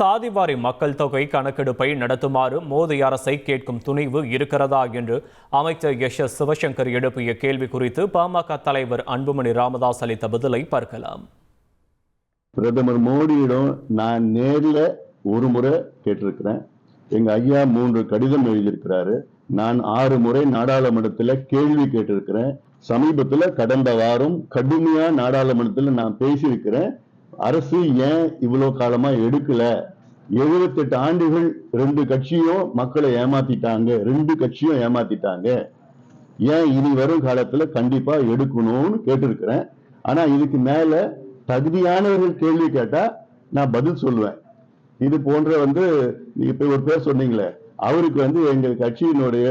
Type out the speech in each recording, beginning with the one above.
சாதிவாரி மக்கள் தொகை கணக்கெடுப்பை நடத்துமாறு மோடி அரசை கேட்கும் துணிவு இருக்கிறதா என்று அமைச்சர் எஸ் எஸ் சிவசங்கர் எழுப்பிய கேள்வி குறித்து பாமக தலைவர் அன்புமணி ராமதாஸ் அளித்த பதிலை பார்க்கலாம். பிரதமர் மோடியிடம் நான் நேரில் ஒரு முறை கேட்டிருக்கிறேன். எங்க ஐயா மூன்று கடிதம் எழுதியிருக்கிறாரு. நான் ஆறு முறை நாடாளுமன்றத்தில் கேள்வி கேட்டிருக்கிறேன். சமீபத்தில் கடந்த வாரம் கடுமையா நாடாளுமன்றத்தில் நான் பேசியிருக்கிறேன். அரசு ஏன் இவ்வளவு காலமா எடுக்கல? 78 ஆண்டுகள் ரெண்டு கட்சியும் மக்களை ஏமாத்திட்டாங்க. ரெண்டு கட்சியும் ஏமாத்திட்டாங்க. ஏன் இனி வரும் காலத்துல கண்டிப்பா எடுக்கணும்னு கேட்டிருக்கிறேன். ஆனா இதுக்கு மேல தகுதியானவர்கள் கேள்வி கேட்டா நான் பதில் சொல்லுவேன். இது போன்ற வந்து நீங்க இப்ப ஒரு பேர் சொன்னீங்களே அவருக்கு வந்து எங்க கட்சியினுடைய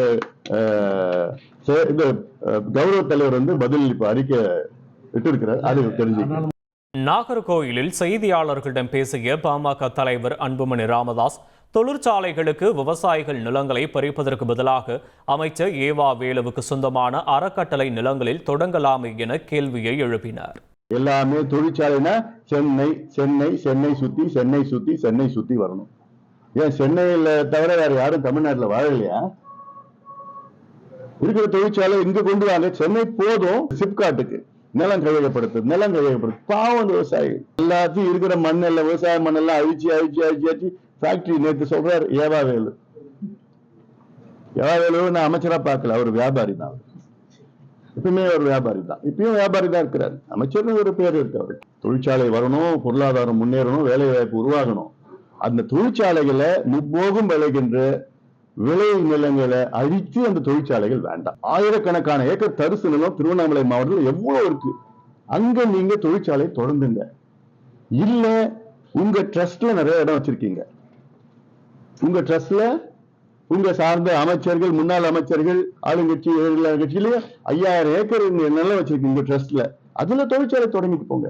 இந்த கௌரவ தலைவர் வந்து பதில் இப்ப அறிக்கை விட்டு இருக்கிறார் அது தெரிஞ்சுக்கலாம் நாகர்கோயிலில் செய்தியாளர்களிடம் பேசிய பாமக தலைவர் அன்புமணி ராமதாஸ் தொழிற்சாலைகளுக்கு விவசாயிகள் நிலங்களை பறிப்பதற்கு பதிலாக அமைச்சர் ஏவா வேலுவுக்கு சொந்தமான அறக்கட்டளை நிலங்களில் தொடங்கலாமே என கேள்வியை எழுப்பினார். எல்லாமே தொழிற்சாலைனா சென்னை சென்னை சென்னை சுத்தி சென்னை சுத்தி சென்னை சுத்தி வரணும். ஏன் சென்னையில தவிர வேற யாரும் தமிழ்நாட்டில் வாழலையா? இருக்கிற தொழிற்சாலை இங்க கொண்டு வாங்க சென்னை போதும் சிப்காட்டுக்கு. நிலம் கையகப்படுத்து நிலம் கையகப்படுத்து பாவம் விவசாயி எல்லாத்தையும் இருக்கிற மண்ணெல்லாம் விவசாய மண்ணெல்லாம் அழிச்சு அழிச்சு அழிச்சு அழிச்சு ஃபேக்டரி நேற்று சொல்றார் ஏவா வேலு நான் அமைச்சரா பார்க்கல அவர் வியாபாரி தான் அவர். ஒரு வியாபாரி தான். இப்பயும் வியாபாரி தான் இருக்கிறார். அமைச்சர்னு ஒரு பேர் இருக்கு அவருக்கு. தொழிற்சாலை வரணும் பொருளாதாரம் முன்னேறணும் வேலை வாய்ப்பு உருவாகணும். அந்த தொழிற்சாலைகளை முப்போகும் விளைகின்ற விளை நிலங்களை அழித்து அந்த தொழிற்சாலைகள் வேண்டாம். ஆயிரக்கணக்கான ஏக்கர் தரிசு நிலம் திருவண்ணாமலை மாவட்டத்தில் எவ்வளவு இருக்கு? அங்க நீங்க தொழிற்சாலை தொடர்ந்துங்க இல்ல உங்க ட்ரஸ்ட்ல நிறைய இடம் வச்சிருக்கீங்க. உங்க ட்ரஸ்ட்ல உங்க சார்ந்த அமைச்சர்கள் முன்னாள் அமைச்சர்கள் ஆளுங்கட்சி எதிர்கட்சி கட்சியிலேயே ஐயாயிரம் ஏக்கர் நீங்க நிலம் வச்சிருக்கீங்க ட்ரஸ்ட்ல அதுல தொழிற்சாலை தொடங்கிட்டு போங்க.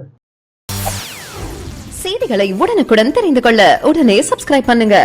செய்திகளை உடனுக்குடன் தெரிந்து கொள்ள உடனே சப்ஸ்கிரைப் பண்ணுங்க.